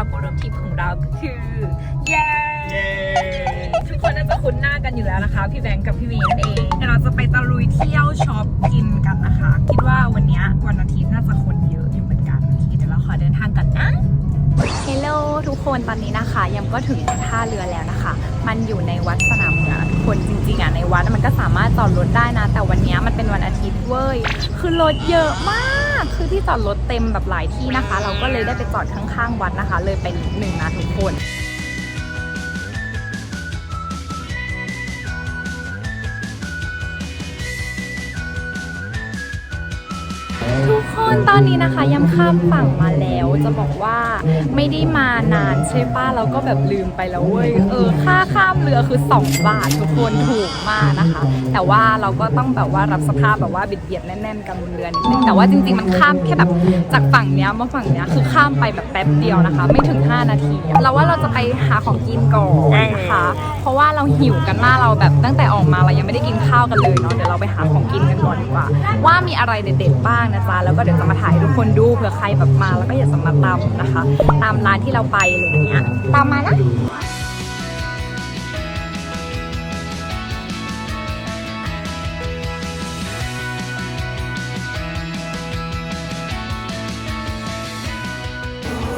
ก็คือเย้ทุกคนน่าจะคุ้นหน้ากันอยู่แล้วนะคะ พี่แบงค์กับพี่เมย์นั่นเองเดี๋ยวเราจะไปตะลุยเที่ยวช็อปกินกันนะคะ คิดว่าวันเนี้ยวันอาทิตย์น่าจะคนเยอะอยู่เหมือนกันโอเคเดี๋ยวเราขอเดินทางกันนะเฮลโลทุกคนตอนนี้นะคะ ยังก็ถึงท่าเรือแล้วนะคะ มันอยู่ในวัดสนามเหนือทุก คนจริงๆอะในวัดมันก็สามารถจอดรถได้นะ แต่วันนี้มันเป็นวันอาทิตย์เว้ย คือรถเยอะมาก คือที่จอดรถเต็มแบบหลายที่นะคะ เราก็เลยได้ไปจอดข้างๆวัดนะคะ เลยไปนิดนึงนะทุกคน นตอนนี้นะคะยำข้ามฝั่งมาแล้ว จะบอกว่าไม่ได้มานานใช่ป้ะเราก็แบบลืมไปแล้วเว้ยเออค่าข้ามเรือคือ 2 บาททุกคนถูกมากนะคะ แต่ว่าเราก็ต้องแบบว่ารับสภาพแบบว่าเบียดเบียดแน่นๆกันบนเรือนิดนึงแต่ว่าจริง ๆ มันข้ามแค่แบบจากฝั่งเนี้ยมาฝั่งเนี้ยคือข้ามไปแบบแป๊บเดียวนะคะ ไม่ถึง 5 นาทีเราว่าเราจะไปหาของกินก่อนนะคะเพราะว่าเราหิวกันมากเราแบบตั้งแต่ออกมาเรายังไม่ได้กินข้าวกันเลยเนาะเดี๋ยวเราไปหาของกินกันก่อนดีกว่า ว่ามีอะไรเด็ดๆบ้างนะจ๊ะแล้วก็เดี๋ยวจะมาถ่ายให้ทุกคนดูเผื่อใครแบบมาแล้วก็อยากจะมาตามนะคะ ตามร้านที่เราไปอะไรอย่างเงี้ยตามมานะ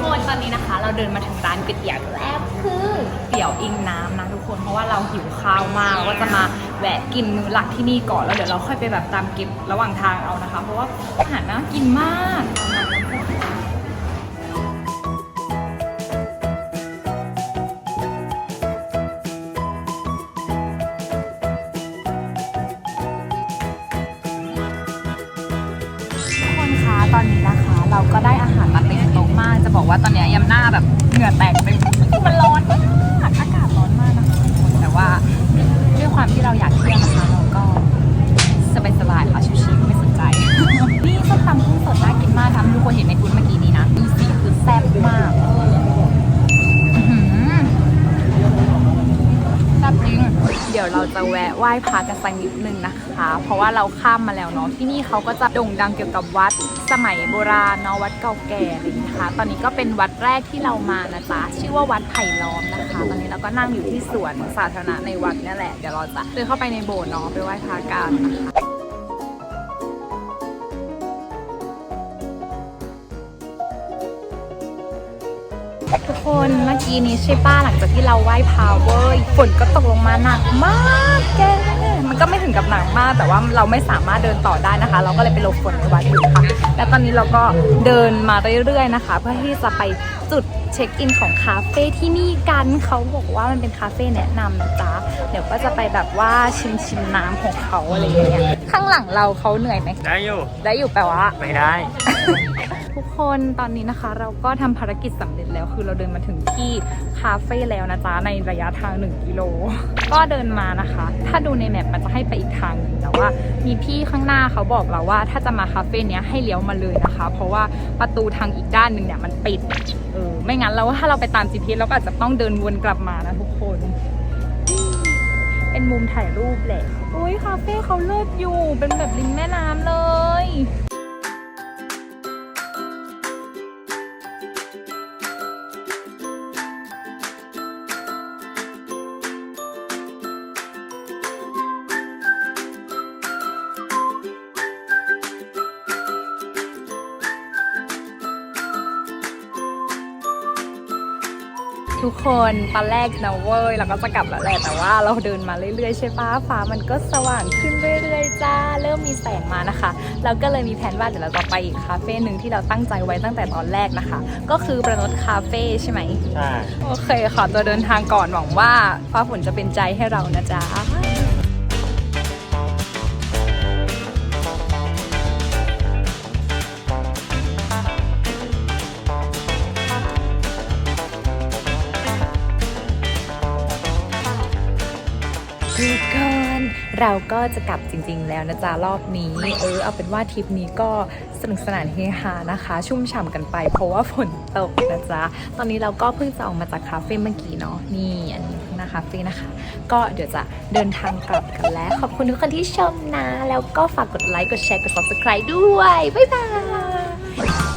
คนตอนนี้นะคะ เราเดินมาถึงร้านก๋วยเตี๋ยวแล้วคือเตี๋ยวอิงน้ำนะทุกคนเพราะว่าเราหิวข้าวมากเราก็จะมา แวะกินมื้อหลักที่นี่ก่อนแล้วเดี๋ยวเราค่อยไปแบบตามเก็บระหว่างทางเอานะคะ เพราะว่าอาหารน่ากินมากทุกคนคะตอนนี้นะคะ เราก็ได้อาหารมาเต็มโต๊ะมาก จะบอกว่าตอนนี้ยยำหน้าแบบเหงื่อแตกเต็ม เดี๋ยวเราจะแวะไหว้พระกันสักนิดนึงนะคะ เพราะว่าเราข้ามมาแล้วเนาะที่นี่เขาก็จะโด่งดังเกี่ยวกับวัดสมัยโบราณเนาะวัดเก่าแก่อะไรอย่างเงี้ยค่ะตอนนี้ก็เป็นวัดแรกที่เรามานะจ๊ะชื่อว่าวัดไผ่ล้อมนะคะ ตอนนี้เราก็นั่งอยู่ที่สวนสาธารณะในวัดนี่แหละเดี๋ยวเราจะเดินเข้าไปในโบสถ์เนาะไปไหว้พระกันนะคะ คนเมื่อกี้นี้ใช่ป้าหลังจากที่เราไหว้พาวเวอร์ฝนก็ตกลงมาหนักมากแกมันก็ไม่ถึงกับหนักมาก แต่ว่าเราไม่สามารถเดินต่อได้นะคะ เราก็เลยไปหลบฝนในวัดอยู่ค่ะ และตอนนี้เราก็เดินมาเรื่อยๆนะคะ เพื่อที่จะไปจุดเช็คอินของคาเฟ่ที่นี่กันเขาบอกว่ามันเป็นคาเฟ่แนะนำนะจ๊ะเดี๋ยวก็จะไปแบบว่าชิมชิมๆน้ำของเขาอะไรอย่างเงี้ยข้างหลังเราเขาเหนื่อยไหมได้อยู่ได้อยู่แปลว่าไม่ได้ทุก คนตอนนี้นะคะ เราก็ทำภารกิจสำเร็จแล้ว คือเราเดินมาถึงที่คาเฟ่แล้วนะจ๊ะในระยะทาง 1 กิโล ก็เดินมานะคะ ถ้าดูในแมปมันจะให้ไปอีกทางหนึงแต่ว่า มีพี่ข้างหน้าเขาบอกเราว่า ถ้าจะมาคาเฟ่เนี้ยให้เลี้ยวมาเลยนะคะ เพราะว่าประตูทางอีกด้านหนึ่งเนี่ยมันปิดเออไม่งั้นเราว่าถ้าเราไปตาม GPS เราก็อาจจะต้องเดินวนกลับมานะทุกคนเป็นมุมถ่ายรูปแหละ อุ้ยคาเฟ่เขาเลิศอยู่ เป็นแบบริมแม่น้ำเลย ทุกคนตอนแรกนะเว้ยเราก็จะกลับแล้วแหละแต่ว่าเราเดินมาเรื่อยๆใช่ปะฟ้ามันก็สว่างขึ้นเรื่อยๆจ้า เริ่มมีแสงมานะคะ เราก็เลยมีแผนว่าเดี๋ยวเราจะไปอีกคาเฟ่หนึ่งที่เราตั้งใจไว้ตั้งแต่ตอนแรกนะคะ ก็คือประนดคาเฟ่ใช่ไหมใช่โอเคขอตัวเดินทางก่อนหวังว่าฟ้าฝนจะเป็นใจให้เรานะจ๊ะ ทุกคนเราก็จะกลับจริง ๆ แล้วนะจ๊ะรอบนี้ เออเอาเป็นว่าทริปนี้ก็สนุกสนานเฮฮานะคะ ชุ่มฉ่ำกันไป เพราะว่าฝนตกนะจ๊ะตอนนี้เราก็เพิ่งจะออกมาจากคาเฟ่เมื่อกี้เนาะนี่อันนี้ข้างหน้าคาเฟ่นะคะ ก็เดี๋ยวจะเดินทางกลับกันแล้ว ขอบคุณทุกคนที่ชมนะ แล้วก็ฝากกดไลค์กดแชร์กด subscribe ด้วย บ๊ายบาย